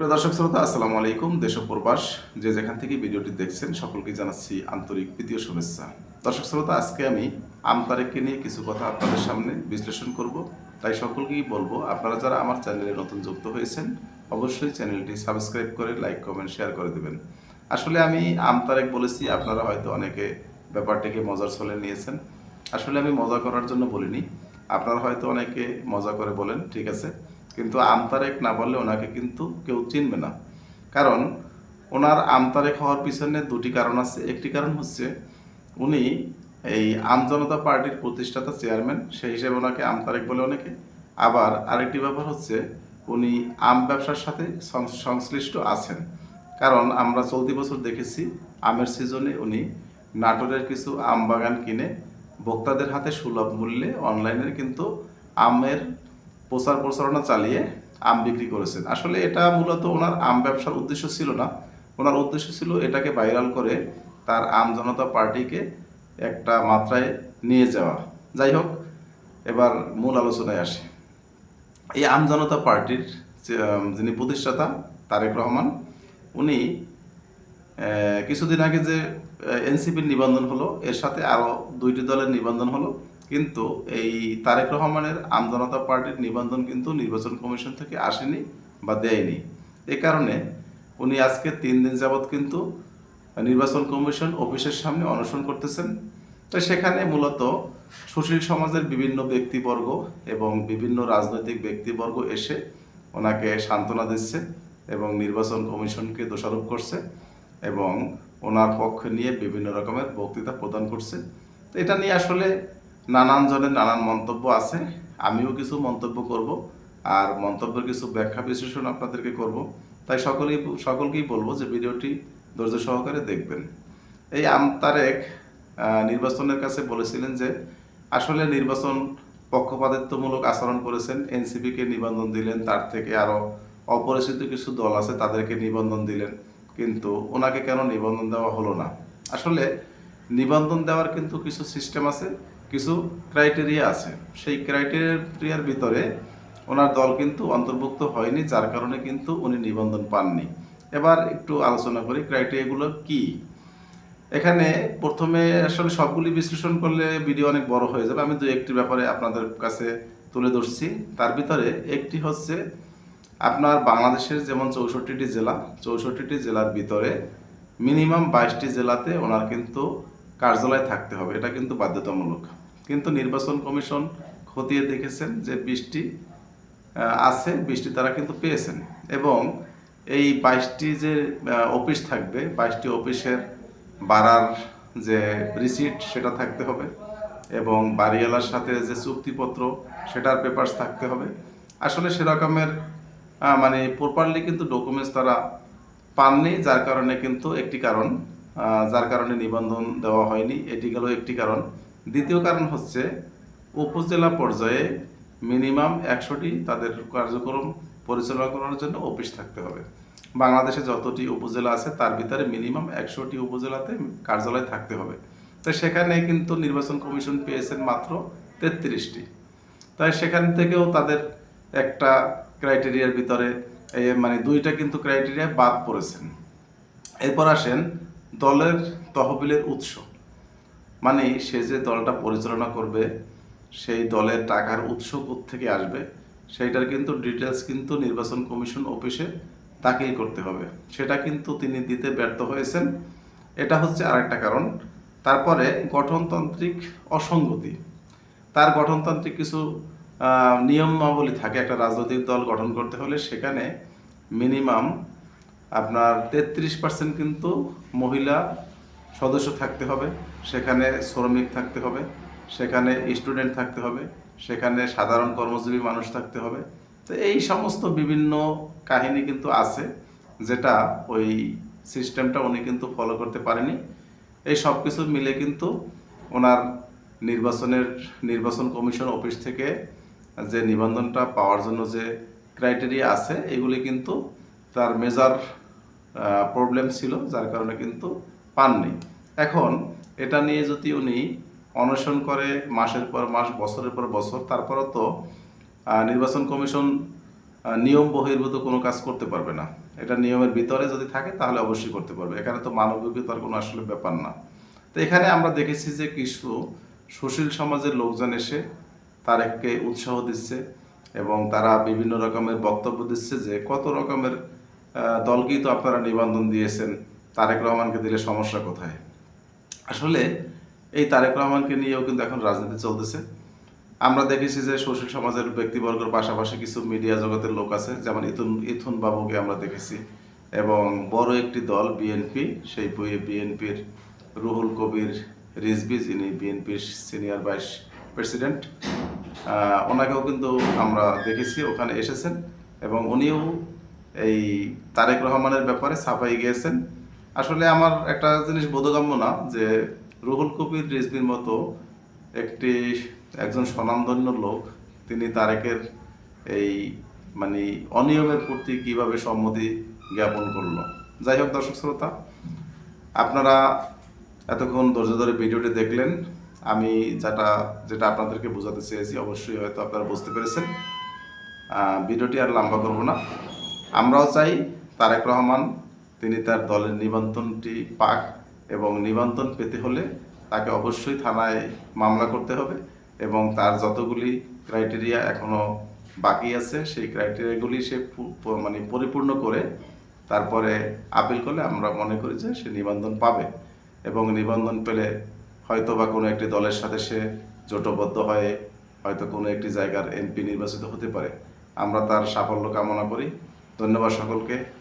প্রিয় দর্শক শ্রোতা, আসসালামু আলাইকুম। দেশ প্রবাস, যে যেখান থেকে ভিডিওটি দেখছেন, সকলকে জানাচ্ছি আন্তরিক প্রীতীয় শুভেচ্ছা। দর্শক শ্রোতা, আজকে আমি আমতারেককে নিয়ে কিছু কথা আপনাদের সামনে বিশ্লেষণ করব। তাই সকলকেই বলব, আপনারা যারা আমার চ্যানেলে নতুন যুক্ত হয়েছেন, অবশ্যই চ্যানেলটি সাবস্ক্রাইব করে লাইক, কমেন্ট, শেয়ার করে দেবেন। আসলে আমি আমতারেক বলেছি, আপনারা হয়তো অনেকে ব্যাপারটিকে মজার ছলে নিয়েছেন। আসলে আমি মজা করার জন্য বলিনি। আপনারা হয়তো অনেকে মজা করে বলেন, ঠিক আছে? কিন্তু আমতারেক না বললে ওনাকে কিন্তু কেউ চিনবে না। কারণ ওনার আমতারেক হওয়ার পিছনে দুটি কারণ আছে। একটি কারণ হচ্ছে, উনি এই আমজনতা পার্টির প্রতিষ্ঠাতা চেয়ারম্যান, সেই হিসেবে ওনাকে আমতারেক বলে অনেকে। আবার আরেকটি ব্যাপার হচ্ছে, উনি আম ব্যবসার সাথে সংশ্লিষ্ট আছেন। কারণ আমরা চলতি বছর দেখেছি, আমের সিজনে উনি নাটোরের কিছু আম বাগান কিনে ভোক্তাদের হাতে সুলভ মূল্যে অনলাইনে কিন্তু আমের প্রচার প্রচারণা চালিয়ে আম বিক্রি করেছেন। আসলে এটা মূলত ওনার আম ব্যবসার উদ্দেশ্য ছিল না। ওনার উদ্দেশ্য ছিল এটাকে ভাইরাল করে তার আম জনতা পার্টিকে একটা মাত্রায় নিয়ে যাওয়া। যাই হোক, এবার মূল আলোচনায় আসি। এই আম জনতা পার্টির যিনি প্রতিষ্ঠাতা, তারেক রহমান, উনি কিছুদিন আগে যে এনসিপির নিবন্ধন হলো, এর সাথে আরও দুইটি দলের নিবন্ধন হলো। কিন্তু এই তারেক রহমানের আমজনতা পার্টির নিবন্ধন কিন্তু নির্বাচন কমিশন থেকে আসেনি বা দেয়নি। এ কারণে উনি আজকে তিন দিন যাবৎ কিন্তু নির্বাচন কমিশন অফিসের সামনে অনশন করতেছেন। তো সেখানে মূলত সুশীল সমাজের বিভিন্ন ব্যক্তিবর্গ এবং বিভিন্ন রাজনৈতিক ব্যক্তিবর্গ এসে ওনাকে সান্ত্বনা দিচ্ছে এবং নির্বাচন কমিশনকে দোষারোপ করছে এবং ওনার পক্ষ নিয়ে বিভিন্ন রকমের বক্তৃতা প্রদান করছে। তো এটা নিয়ে আসলে নানান জনের নানান মন্তব্য আছে, আমিও কিছু মন্তব্য করব, আর মন্তব্যের কিছু ব্যাখ্যা বিশ্লেষণ আপনাদেরকে করব। তাই সকলেই সকলকেই বলব যে ভিডিওটি ধৈর্য সহকারে দেখবেন। এই আমতারেক নির্বাচনের কাছে বলেছিলেন যে, আসলে নির্বাচন পক্ষপাতিত্বমূলক আচরণ করেছেন, এনসিপিকে নিবন্ধন দিলেন, তার থেকে আরও অপরিচিত কিছু দল আছে, তাদেরকে নিবন্ধন দিলেন। কিন্তু ওনাকে কেন নিবন্ধন দেওয়া হলো না? আসলে নিবন্ধন দেওয়ার কিন্তু কিছু সিস্টেম আছে কিছু ক্রাইটেরিয়া আছে। সেই ক্রাইটেরিয়ার ভিতরে ওনার দল কিন্তু অন্তর্ভুক্ত হয়নি, যার কারণে কিন্তু উনি নিবন্ধন পাননি। এবার একটু আলোচনা করি ক্রাইটেরিয়াগুলো কি? এখানে প্রথমে আসলে সবগুলি বিশ্লেষণ করলে ভিডিও অনেক বড় হয়ে যাবে। আমি দু একটি ব্যাপারে আপনাদের কাছে তুলে ধরছি। তার ভিতরে একটি হচ্ছে আপনার বাংলাদেশের যেমন চৌষট্টিটি জেলা, চৌষট্টিটি জেলার ভিতরে মিনিমাম বাইশটি জেলাতে ওনার কিন্তু কার্যালয় থাকতে হবে। এটা কিন্তু বাধ্যতামূলক। কিন্তু নির্বাচন কমিশন খতিয়ে দেখেছেন যে বৃষ্টি আছে, বৃষ্টি তারা কিন্তু পেয়েছেন। এবং এই বাইশটি যে অফিস থাকবে, বাইশটি অফিসের বাড়ার যে রিসিট সেটা থাকতে হবে এবং বাড়িওয়ালার সাথে যে চুক্তিপত্র সেটার পেপারস থাকতে হবে। আসলে সেরকমের মানে প্রপারলি কিন্তু ডকুমেন্টস তারা পাননি, যার কারণে কিন্তু একটি কারণ যার কারণে নিবন্ধন দেওয়া হয়নি। এটি গেল একটি কারণ। দ্বিতীয় কারণ হচ্ছে উপজেলা পর্যায়ে মিনিমাম একশোটি তাদের কার্যক্রম পরিচালনা করার জন্য অফিস থাকতে হবে। বাংলাদেশে যতটি উপজেলা আছে, তার ভিতরে মিনিমাম একশোটি উপজেলাতে কার্যালয় থাকতে হবে। তো সেখানে কিন্তু নির্বাচন কমিশন পেয়েছেন মাত্র তেত্রিশটি। তাই সেখান থেকেও তাদের একটা ক্রাইটেরিয়ার ভিতরে মানে দুইটা কিন্তু ক্রাইটেরিয়া বাদ পড়েছেন। এরপর আসেন দলের তহবিলের উৎস। মানে সে যে দলটা পরিচালনা করবে, সেই দলের টাকার উৎস থেকে আসবে, সেইটার কিন্তু ডিটেলস কিন্তু নির্বাচন কমিশন অফিসে দাখিল করতে হবে। সেটা কিন্তু তিনি দিতে ব্যর্থ হয়েছেন। এটা হচ্ছে আরেকটা কারণ। তারপরে গঠনতান্ত্রিক অসঙ্গতি। তার গঠনতান্ত্রিক কিছু নিয়মাবলী থাকে একটা রাজনৈতিক দল গঠন করতে হলে। সেখানে মিনিমাম আপনার তেত্রিশ পার্সেন্ট কিন্তু মহিলা সদস্য থাকতে হবে, সেখানে শ্রমিক থাকতে হবে, সেখানে স্টুডেন্ট থাকতে হবে, সেখানে সাধারণ কর্মজীবী মানুষ থাকতে হবে। তো এই সমস্ত বিভিন্ন কাহিনী কিন্তু আছে, যেটা ওই সিস্টেমটা উনি কিন্তু ফলো করতে পারেনি। এই সব কিছু মিলে কিন্তু ওনার নির্বাচনের, নির্বাচন কমিশন অফিস থেকে যে নিবন্ধনটা পাওয়ার জন্য যে ক্রাইটেরিয়া আছে, এগুলি কিন্তু তার মেজার প্রবলেম ছিল, যার কারণে কিন্তু পাননি। এখন এটা নিয়ে যদি উনি অনশন করে মাসের পর মাস, বছরের পর বছর, তারপরও তো নির্বাচন কমিশন নিয়ম বহির্ভূত কোনো কাজ করতে পারবে না। এটা নিয়মের ভিতরে যদি থাকে তাহলে অবশ্যই করতে পারবে। এখানে তো মানবিকতার কোনো আসলে ব্যাপার না। তো এখানে আমরা দেখেছি যে কিছু সুশীল সমাজের লোকজন এসে তারেককে উৎসাহ দিচ্ছে এবং তারা বিভিন্ন রকমের বক্তব্য দিচ্ছে যে কত রকমের দলকেই তো আপনারা নিবন্ধন দিয়েছেন। তারেক রহমানকে দিলে সমস্যা কোথায়? আসলে এই তারেক রহমানকে নিয়েও কিন্তু এখন রাজনীতি চলতেছে। আমরা দেখেছি যে সুশীল সমাজের ব্যক্তিবর্গের পাশাপাশি কিছু মিডিয়া জগতের লোক আছে, যেমন ইথুন ইথুন বাবুকে আমরা দেখেছি এবং বড় একটি দল বিএনপি সেই বইয়ে বিএনপির রুহুল কবির রিজবি যিনি বিএনপির সিনিয়র ভাইস প্রেসিডেন্ট ওনাকেও কিন্তু আমরা দেখেছি, ওখানে এসেছেন এবং উনিও এই তারেক রহমানের ব্যাপারে ছাপাই গিয়েছেন। আসলে আমার একটা জিনিস বোধগম্য না যে রুহুল কবির রিজবির মতো একটি একজন স্বনামধন্য লোক, তিনি তারেকের এই মানে অনিয়মের প্রতি কীভাবে সম্মতি জ্ঞাপন করল। যাই হোক দর্শক শ্রোতা, আপনারা এতক্ষণ ধৈর্য ধরে ভিডিওটি দেখলেন। আমি যেটা যেটা আপনাদেরকে বোঝাতে চেয়েছি, অবশ্যই হয়তো আপনারা বুঝতে পেরেছেন। ভিডিওটি আর লম্বা করব না। আমরাও চাই তারেক রহমান তিনি তার দলের নিবন্ধনটি পাক এবং নিবন্ধন পেতে হলে তাকে অবশ্যই থানায় মামলা করতে হবে এবং তার যতগুলি ক্রাইটেরিয়া এখনও বাকি আছে, সেই ক্রাইটেরিয়াগুলি সে মানে পরিপূর্ণ করে তারপরে আপিল করলে আমরা মনে করি যে সে নিবন্ধন পাবে এবং নিবন্ধন পেলে হয়তো বা কোনো একটি দলের সাথে সে জোটবদ্ধ হয়ে হয়তো কোনো একটি জায়গার এমপি নির্বাচিত হতে পারে। আমরা তার সাফল্য কামনা করি। ধন্যবাদ সকলকে।